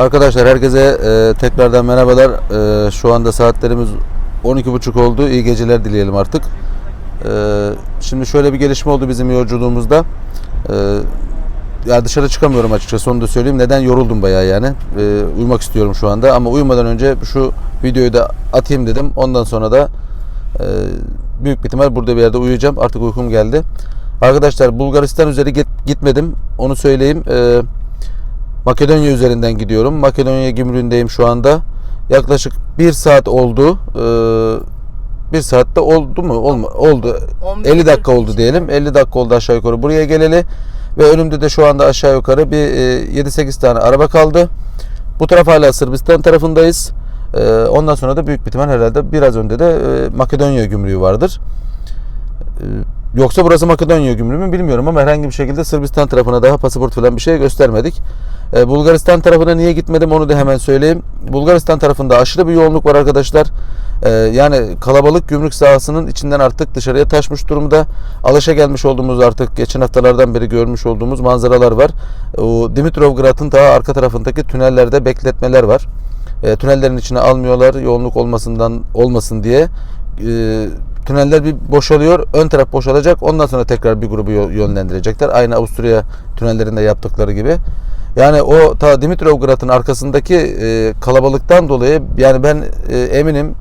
Arkadaşlar herkese e, tekrardan merhabalar. E, şu anda saatlerimiz 12.30 oldu. İyi geceler dileyelim artık. E, şimdi şöyle bir gelişme oldu bizim yolculuğumuzda. E, ya dışarı çıkamıyorum açıkçası onu da söyleyeyim. Neden yoruldum bayağı yani. E, uyumak istiyorum şu anda ama uyumadan önce şu videoyu da atayım dedim. Ondan sonra da e, büyük ihtimal burada bir yerde uyuyacağım. Artık uykum geldi. Arkadaşlar Bulgaristan üzeri git- gitmedim. Onu söyleyeyim. E, Makedonya üzerinden gidiyorum. Makedonya gümrüğündeyim şu anda. Yaklaşık bir saat oldu. Ee, bir saatte oldu mu? Olma, oldu. 11, 50 dakika oldu 43. diyelim. 50 dakika oldu aşağı yukarı buraya geleli. Ve önümde de şu anda aşağı yukarı bir e, 7-8 tane araba kaldı. Bu taraf hala Sırbistan tarafındayız. Ee, ondan sonra da büyük bir ihtimal herhalde biraz önde de e, Makedonya gümrüğü vardır. Ee, Yoksa burası Makedonya gümrüğü mü bilmiyorum ama herhangi bir şekilde Sırbistan tarafına daha pasaport falan bir şey göstermedik. Ee, Bulgaristan tarafına niye gitmedim onu da hemen söyleyeyim. Bulgaristan tarafında aşırı bir yoğunluk var arkadaşlar. Ee, yani kalabalık gümrük sahasının içinden artık dışarıya taşmış durumda. Alışa gelmiş olduğumuz artık geçen haftalardan beri görmüş olduğumuz manzaralar var. Dimitrovgrad'ın daha arka tarafındaki tünellerde bekletmeler var. E, tünellerin içine almıyorlar yoğunluk olmasından olmasın diye. E, tüneller bir boşalıyor. Ön taraf boşalacak. Ondan sonra tekrar bir grubu yönlendirecekler. Aynı Avusturya tünellerinde yaptıkları gibi. Yani o ta Dimitrovgrad'ın arkasındaki e, kalabalıktan dolayı yani ben e, eminim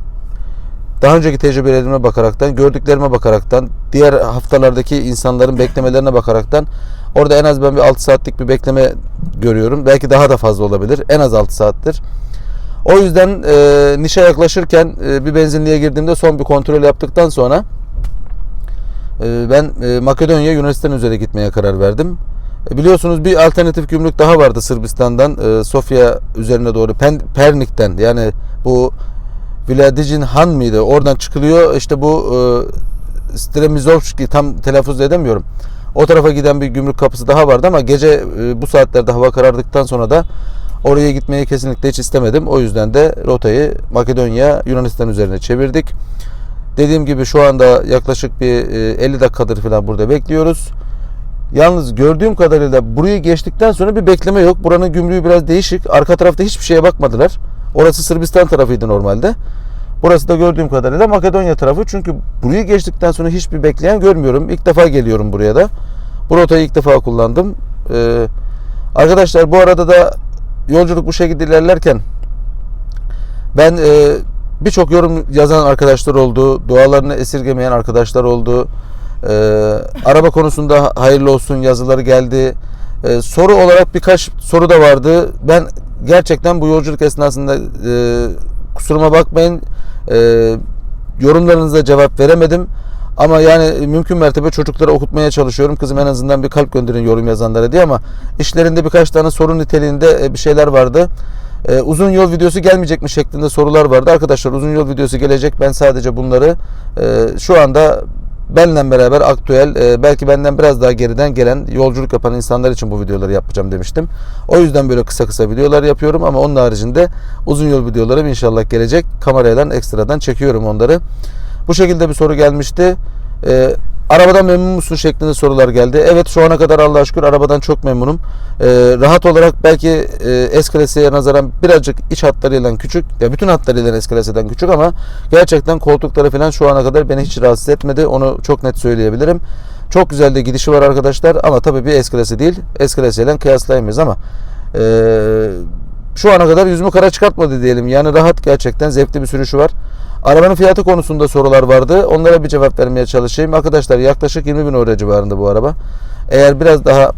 daha önceki tecrübelerime bakaraktan, gördüklerime bakaraktan, diğer haftalardaki insanların beklemelerine bakaraktan orada en az ben bir 6 saatlik bir bekleme görüyorum. Belki daha da fazla olabilir. En az 6 saattir. O yüzden e, Niş'e yaklaşırken e, bir benzinliğe girdiğimde son bir kontrol yaptıktan sonra e, ben e, Makedonya Yunanistan üzere gitmeye karar verdim. E, biliyorsunuz bir alternatif gümrük daha vardı Sırbistan'dan e, Sofya üzerine doğru Pen, Pernik'ten yani bu Vladicin Han mıydı? Oradan çıkılıyor. İşte bu e, Stremizovski tam telaffuz edemiyorum. O tarafa giden bir gümrük kapısı daha vardı ama gece e, bu saatlerde hava karardıktan sonra da oraya gitmeyi kesinlikle hiç istemedim. O yüzden de rotayı Makedonya Yunanistan üzerine çevirdik. Dediğim gibi şu anda yaklaşık bir e, 50 dakikadır falan burada bekliyoruz. Yalnız gördüğüm kadarıyla burayı geçtikten sonra bir bekleme yok. Buranın gümrüğü biraz değişik. Arka tarafta hiçbir şeye bakmadılar. Orası Sırbistan tarafıydı normalde. Burası da gördüğüm kadarıyla Makedonya tarafı. Çünkü burayı geçtikten sonra hiçbir bekleyen görmüyorum. İlk defa geliyorum buraya da. Bu rotayı ilk defa kullandım. Ee, arkadaşlar bu arada da yolculuk bu şekilde ilerlerken ben e, birçok yorum yazan arkadaşlar oldu. Dualarını esirgemeyen arkadaşlar oldu. Ee, araba konusunda hayırlı olsun yazıları geldi. Ee, soru olarak birkaç soru da vardı. Ben gerçekten bu yolculuk esnasında e, kusuruma bakmayın. E, yorumlarınıza cevap veremedim. Ama yani mümkün mertebe çocuklara okutmaya çalışıyorum. Kızım en azından bir kalp gönderin yorum yazanlara diye ama işlerinde birkaç tane sorun niteliğinde e, bir şeyler vardı. E, uzun yol videosu gelmeyecek mi şeklinde sorular vardı. Arkadaşlar uzun yol videosu gelecek. Ben sadece bunları e, şu anda benle beraber aktüel belki benden biraz daha geriden gelen yolculuk yapan insanlar için bu videoları yapacağım demiştim. O yüzden böyle kısa kısa videolar yapıyorum ama onun haricinde uzun yol videolarım inşallah gelecek. Kamerayla ekstradan çekiyorum onları. Bu şekilde bir soru gelmişti. E, arabadan memnun musun şeklinde sorular geldi. Evet şu ana kadar Allah'a şükür arabadan çok memnunum. E, rahat olarak belki e, S-Class'e nazaran birazcık iç hatlarıyla küçük. Ya bütün hatlarıyla S-Class'den küçük ama gerçekten koltukları falan şu ana kadar beni hiç rahatsız etmedi. Onu çok net söyleyebilirim. Çok güzel de gidişi var arkadaşlar ama tabii bir S-Class'i değil. S-Class ile kıyaslayamayız ama e, şu ana kadar yüzümü kara çıkartmadı diyelim. Yani rahat gerçekten zevkli bir sürüşü var. Arabanın fiyatı konusunda sorular vardı. Onlara bir cevap vermeye çalışayım. Arkadaşlar yaklaşık 20 bin euro civarında bu araba. Eğer biraz daha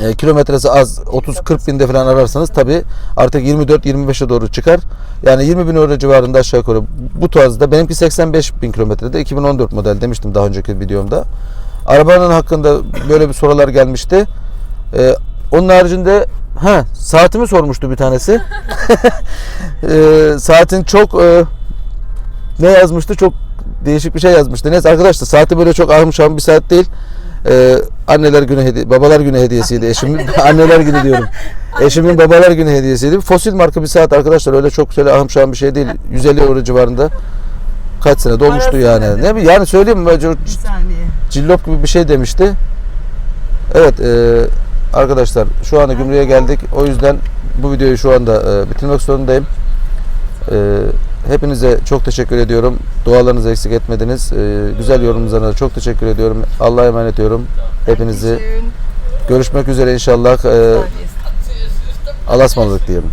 e, kilometresi az 30-40 binde falan ararsanız tabi artık 24-25'e doğru çıkar. Yani 20 bin euro civarında aşağı yukarı bu tarzda. Benimki 85 bin kilometrede 2014 model demiştim daha önceki videomda. Arabanın hakkında böyle bir sorular gelmişti. E, onun haricinde ha saatimi sormuştu bir tanesi. e, saatin çok e, ne yazmıştı? Çok değişik bir şey yazmıştı. Neyse arkadaşlar saati böyle çok ahım bir saat değil. Ee, anneler günü hediye, babalar günü hediyesiydi eşimin. anneler günü diyorum. Eşimin babalar günü hediyesiydi. Fosil marka bir saat arkadaşlar öyle çok şöyle ahım şahım bir şey değil. 150 euro civarında. Kaç sene dolmuştu yani. ne? Yani söyleyeyim mi? Bir saniye. Cillop gibi bir şey demişti. Evet e, arkadaşlar şu anda gümrüğe geldik. O yüzden bu videoyu şu anda e, bitirmek zorundayım. E, hepinize çok teşekkür ediyorum. Dualarınızı eksik etmediniz. E, güzel yorumlarınıza çok teşekkür ediyorum. Allah'a emanet ediyorum. Hepinizi görüşmek üzere inşallah. E. Allah'a ısmarladık diyelim.